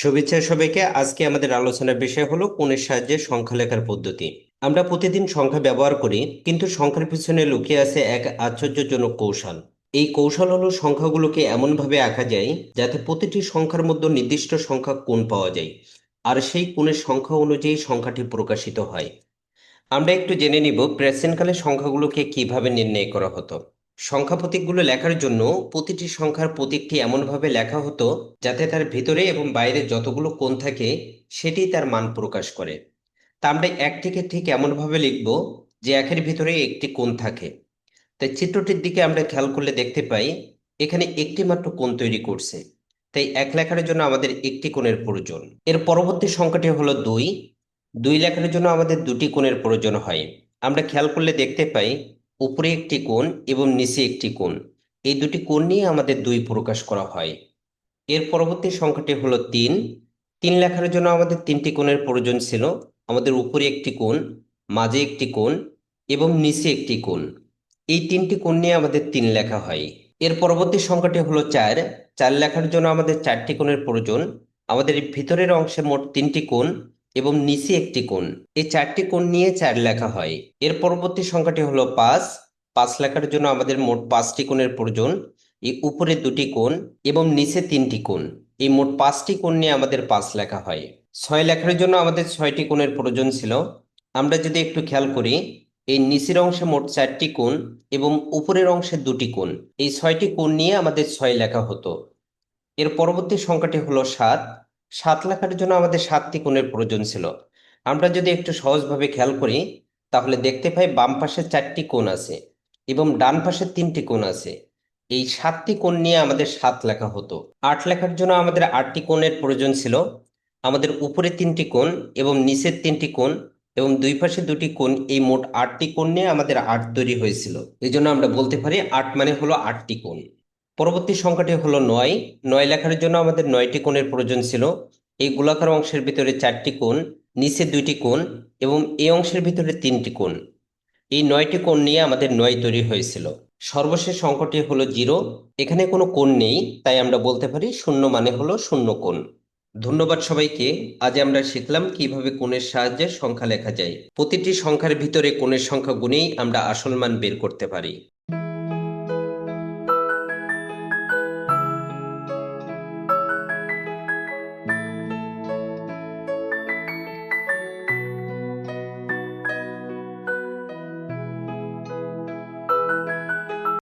শুভেচ্ছা সবাইকে। আজকে আমাদের আলোচনার বিষয় হলো কোণের সাহায্যে সংখ্যা লেখার পদ্ধতি। আমরা প্রতিদিন সংখ্যা ব্যবহার করি, কিন্তু সংখ্যার পিছনে লুকিয়ে আছে এক আশ্চর্যজনক কৌশল। এই কৌশল হলো সংখ্যাগুলোকে এমনভাবে আঁকা যায় যাতে প্রতিটি সংখ্যার মধ্যে নির্দিষ্ট সংখ্যা কোণ পাওয়া যায়, আর সেই কোণের সংখ্যা অনুযায়ী সংখ্যাটি প্রকাশিত হয়। আমরা একটু জেনে নিব প্রাচীনকালে সংখ্যাগুলোকে কীভাবে নির্ণয় করা হতো। সংখ্যা প্রতীকগুলো লেখার জন্য প্রতিটি সংখ্যার প্রতীকটি এমনভাবে লেখা হতো যাতে তার ভিতরে এবং বাইরে যতগুলো কোণ থাকে, সেটি তার মান প্রকাশ করে। তা আমরা একটিকে ঠিক এমনভাবে লিখব যে একের ভিতরে একটি কোণ থাকে। তাই চিত্রটির দিকে আমরা খেয়াল করলে দেখতে পাই, এখানে একটি মাত্র কোণ তৈরি করছে। তাই এক লেখার জন্য আমাদের একটি কোণের প্রয়োজন। এর পরবর্তী সংখ্যাটি হলো দুই। দুই লেখার জন্য আমাদের দুটি কোণের প্রয়োজন হয়। আমরা খেয়াল করলে দেখতে পাই উপরে একটি কোণ এবং নিচে একটি কোণ। এই দুটি কোণ নিয়ে আমাদের দুই প্রকাশ করা হয়। এর পরবর্তী সংখ্যাটি হলো তিন। তিন লেখার জন্য আমাদের তিনটি কোণের প্রয়োজন ছিল। আমাদের উপরে একটি কোণ, মাঝে একটি কোণ এবং নিচে একটি কোণ। এই তিনটি কোণ নিয়ে আমাদের তিন লেখা হয়। এর পরবর্তী সংখ্যাটি হলো চার। চার লেখার জন্য আমাদের চারটি কোণের প্রয়োজন। আমাদের ভিতরের অংশে মোট তিনটি কোণ এবং নিচে একটি কোণ। এই চারটি কোণ নিয়ে চার লেখা হয়। এর পরবর্তী সংখ্যাটি হলো পাঁচ। পাঁচ লেখার জন্য আমাদের মোট পাঁচটি কোণের প্রয়োজন। এই উপরে দুটি কোণ এবং নিচে তিনটি কোণ। এই মোট পাঁচটি কোণ নিয়ে আমাদের পাঁচ লেখা হয়। ছয় লেখার জন্য আমাদের ছয়টি কোণের প্রয়োজন ছিল। আমরা যদি একটু খেয়াল করি, এই নিচের অংশে মোট চারটি কোণ এবং উপরের অংশে দুটি কোণ। এই ছয়টি কোণ নিয়ে আমাদের ছয় লেখা হতো। এর পরবর্তী সংখ্যাটি হলো সাত। সাত লেখার জন্য আমাদের সাতটি কোণের প্রয়োজন ছিল। আমরা যদি একটু সহজভাবে খেয়াল করি, তাহলে দেখতে পাই বাম পাশে চারটি কোণ আছে এবং ডান পাশে তিনটি কোণ আছে। এই সাতটি কোণ নিয়ে আমাদের সাত লেখা হতো। আট লেখার জন্য আমাদের আটটি কোণের প্রয়োজন ছিল। আমাদের উপরে তিনটি কোণ এবং নিচের তিনটি কোণ এবং দুই পাশে দুটি কোণ এই মোট আটটি কোণ নিয়ে আমাদের আট তৈরি হয়েছিল। এই জন্য আমরা বলতে পারি আট মানে হলো আটটি কোণ। পরবর্তী সংখ্যাটি হলো নয়। নয় লেখার জন্য আমাদের নয়টি কোণের প্রয়োজন ছিল। এই গোলাকার অংশের ভিতরে চারটি কোণ, নিচে দুইটি কোণ এবং এই অংশের ভিতরে তিনটি কোণ। এই নয়টি কোণ নিয়ে আমাদের নয় তৈরি হয়েছিল। সর্বশেষ সংখ্যাটি হলো জিরো। এখানে কোনো কোণ নেই, তাই আমরা বলতে পারি শূন্য মানে হলো শূন্য কোণ। ধন্যবাদ সবাইকে। আজ আমরা শিখলাম কীভাবে কোণের সাহায্যে সংখ্যা লেখা যায়। প্রতিটি সংখ্যার ভিতরে কোণের সংখ্যা গুণেই আমরা আসল মান বের করতে পারি।